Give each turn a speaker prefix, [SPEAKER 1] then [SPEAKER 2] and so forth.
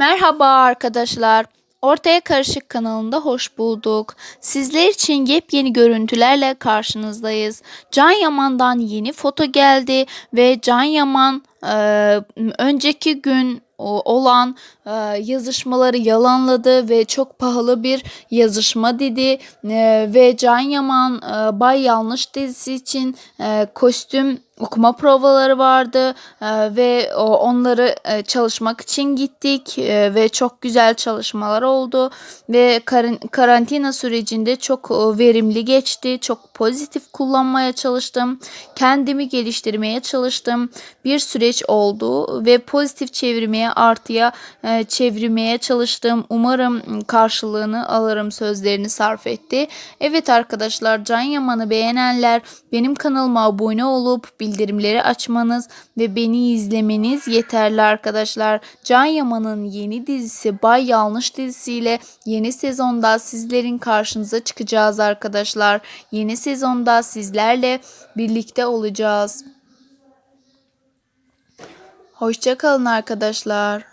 [SPEAKER 1] Merhaba arkadaşlar. Ortaya Karışık kanalında hoş bulduk. Sizler için yepyeni görüntülerle karşınızdayız. Can Yaman'dan yeni foto geldi ve Can Yaman e, önceki gün olan e, yazışmaları yalanladı ve çok pahalı bir yazışma dedi E, ve Can Yaman e, Bay Yanlış dizisi için e, kostüm okuma provaları vardı e, ve o, onları e, çalışmak için gittik e, ve çok güzel çalışmalar oldu ve karan- karantina sürecinde çok e, verimli geçti. Çok pozitif kullanmaya çalıştım. Kendimi geliştirmeye çalıştım. Bir süreç oldu ve pozitif çevirmeye artıya e, çevirmeye çalıştım. Umarım karşılığını alırım sözlerini sarf etti. Evet arkadaşlar Can Yaman'ı beğenenler benim kanalıma abone olup bildirimleri açmanız ve beni izlemeniz yeterli arkadaşlar. Can Yaman'ın yeni dizisi Bay Yanlış dizisiyle yeni sezonda sizlerin karşınıza çıkacağız arkadaşlar. Yeni sezonda sizlerle birlikte olacağız. Hoşçakalın arkadaşlar.